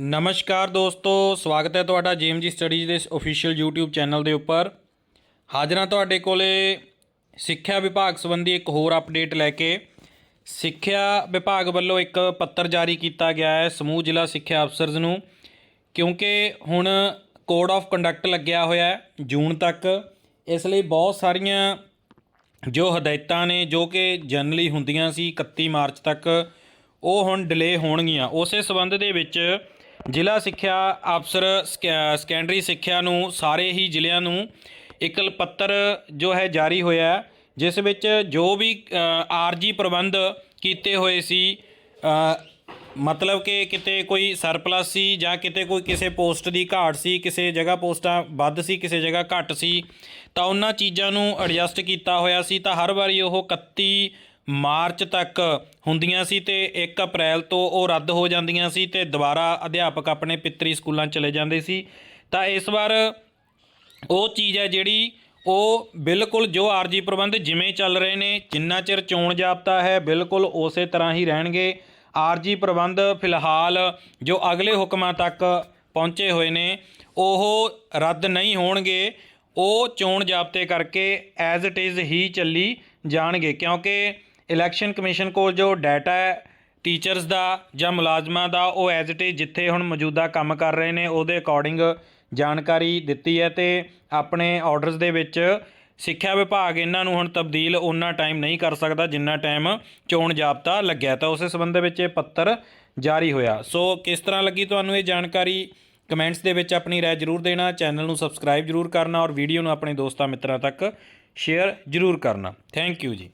ਨਮਸਕਾਰ ਦੋਸਤੋ, ਸਵਾਗਤ ਹੈ ਤੁਹਾਡਾ ਜੀਐਮਜੀ ਸਟੱਡੀਜ਼ ਦੇ ਅਫੀਸ਼ੀਅਲ YouTube ਚੈਨਲ ਦੇ ਉੱਪਰ। ਹਾਜ਼ਰਾਂ ਤੁਹਾਡੇ ਕੋਲੇ ਸਿੱਖਿਆ ਵਿਭਾਗ ਸੰਬੰਧੀ ਇੱਕ ਹੋਰ ਅਪਡੇਟ ਲੈ ਕੇ। ਸਿੱਖਿਆ ਵਿਭਾਗ ਵੱਲੋਂ ਇੱਕ ਪੱਤਰ ਜਾਰੀ ਕੀਤਾ ਗਿਆ ਹੈ ਸਮੂਹ ਜ਼ਿਲ੍ਹਾ ਸਿੱਖਿਆ ਅਫਸਰਜ਼ ਨੂੰ, ਕਿਉਂਕਿ ਹੁਣ ਕੋਡ ਆਫ ਕੰਡਕਟ ਲੱਗਿਆ ਹੋਇਆ ਹੈ ਜੂਨ ਤੱਕ। ਇਸ ਲਈ ਬਹੁਤ ਸਾਰੀਆਂ ਜੋ ਹਦਾਇਤਾਂ ਨੇ, ਜੋ ਕਿ ਜਨਰਲੀ ਹੁੰਦੀਆਂ ਸੀ 31 ਮਾਰਚ ਤੱਕ, ਉਹ ਹੁਣ ਡਿਲੇ ਹੋਣਗੀਆਂ। ਉਸੇ ਸਬੰਧ ਦੇ ਵਿੱਚ ਜ਼ਿਲ੍ਹਾ ਸਿੱਖਿਆ ਅਫਸਰ ਸਕੈ- ਸੈਕੰਡਰੀ ਸਿੱਖਿਆ ਨੂੰ, ਸਾਰੇ ਹੀ ਜ਼ਿਲ੍ਹਿਆਂ ਨੂੰ ਇਕਲ ਪੱਤਰ ਜੋ ਹੈ ਜਾਰੀ ਹੋਇਆ ਜਿਸ ਵਿੱਚ ਜੋ ਵੀ ਆਰਜੀ ਪ੍ਰਬੰਧ ਕੀਤੇ ਹੋਏ ਸੀ ਮਤਲਬ ਕਿ ਕਿਤੇ ਕੋਈ ਸਰਪਲਸ ਸੀ ਜਾਂ ਕਿਤੇ ਕੋਈ ਕਿਸੇ ਪੋਸਟ ਦੀ ਘਾਟ ਸੀ, ਕਿਸੇ ਜਗ੍ਹਾ ਪੋਸਟਾਂ ਵੱਧ ਸੀ, ਕਿਸੇ ਜਗ੍ਹਾ ਘੱਟ ਸੀ, ਤਾਂ ਉਹਨਾਂ ਚੀਜ਼ਾਂ ਨੂੰ ਐਡਜਸਟ ਕੀਤਾ ਹੋਇਆ ਸੀ, ਤਾਂ ਹਰ ਵਾਰੀ ਉਹ 31 ਮਾਰਚ ਤੱਕ ਹੁੰਦੀਆਂ ਸੀ ਤੇ 1 ਅਪ੍ਰੈਲ ਤੋਂ ਉਹ ਰੱਦ ਹੋ ਜਾਂਦੀਆਂ ਸੀ ਤੇ ਦੁਬਾਰਾ ਅਧਿਆਪਕ ਆਪਣੇ ਪਿੱਤਰੀ ਸਕੂਲਾਂ ਚਲੇ ਜਾਂਦੇ ਸੀ। ਤਾਂ ਇਸ ਵਾਰ ਉਹ ਚੀਜ਼ ਹੈ ਜਿਹੜੀ ਉਹ ਬਿਲਕੁਲ ਜੋ ਆਰਜੀ ਪ੍ਰਬੰਧ ਜਿਵੇਂ ਚੱਲ ਰਹੇ ਨੇ, ਜਿੰਨਾ ਚਿਰ ਚੋਣ ਜਾਪਤਾ ਹੈ, ਬਿਲਕੁਲ ਉਸੇ ਤਰ੍ਹਾਂ ਹੀ ਰਹਿਣਗੇ। ਆਰਜੀ ਪ੍ਰਬੰਧ ਫਿਲਹਾਲ ਜੋ ਅਗਲੇ ਹੁਕਮਾਂ ਤੱਕ ਪਹੁੰਚੇ ਹੋਏ ਨੇ, ਉਹ ਰੱਦ ਨਹੀਂ ਹੋਣਗੇ। ਉਹ ਚੋਣ ਜਾਬਤੇ ਕਰਕੇ ਐਜ਼ ਇਟ ਇਜ਼ ਹੀ ਚੱਲੀ ਜਾਣਗੇ, ਕਿਉਂਕਿ ਇਲੈਕਸ਼ਨ ਕਮਿਸ਼ਨ ਕੋਲ ਜੋ ਡਾਟਾ ਹੈ, ਟੀਚਰਸ ਦਾ ਜਾਂ ਮੁਲਾਜ਼ਮਾਂ ਦਾ, ਉਹ ਐਜ਼ ਇਟ ਇਜ਼ ਜਿੱਥੇ ਹੁਣ ਮੌਜੂਦਾ ਕੰਮ ਕਰ ਰਹੇ ਨੇ, ਉਹਦੇ ਅਕੋਰਡਿੰਗ ਜਾਣਕਾਰੀ ਦਿੱਤੀ ਹੈ ਤੇ ਆਪਣੇ ਆਰਡਰਸ ਦੇ ਵਿੱਚ ਸਿੱਖਿਆ ਵਿਭਾਗ ਇਹਨਾਂ ਨੂੰ ਹੁਣ ਤਬਦੀਲ ਉਹਨਾਂ ਟਾਈਮ ਨਹੀਂ ਕਰ ਸਕਦਾ ਜਿੰਨਾ ਟਾਈਮ ਚੋਣ ਜਾਬਤਾ ਲੱਗਿਆ ਤਾਂ ਉਸੇ ਸੰਬੰਧ ਵਿੱਚ ਇਹ ਪੱਤਰ ਜਾਰੀ ਹੋਇਆ। ਸੋ ਕਿਸ ਤਰ੍ਹਾਂ ਲੱਗੀ ਤੁਹਾਨੂੰ ਇਹ ਜਾਣਕਾਰੀ? ਕਮੈਂਟਸ ਦੇ ਵਿੱਚ ਆਪਣੀ ਰਾਏ ਜ਼ਰੂਰ ਦੇਣਾ, ਚੈਨਲ ਨੂੰ ਸਬਸਕ੍ਰਾਈਬ ਜ਼ਰੂਰ ਕਰਨਾ ਔਰ ਵੀਡੀਓ ਨੂੰ ਆਪਣੇ ਦੋਸਤਾਂ ਮਿੱਤਰਾਂ ਤੱਕ ਸ਼ੇਅਰ ਜ਼ਰੂਰ ਕਰਨਾ। ਥੈਂਕ ਯੂ ਜੀ।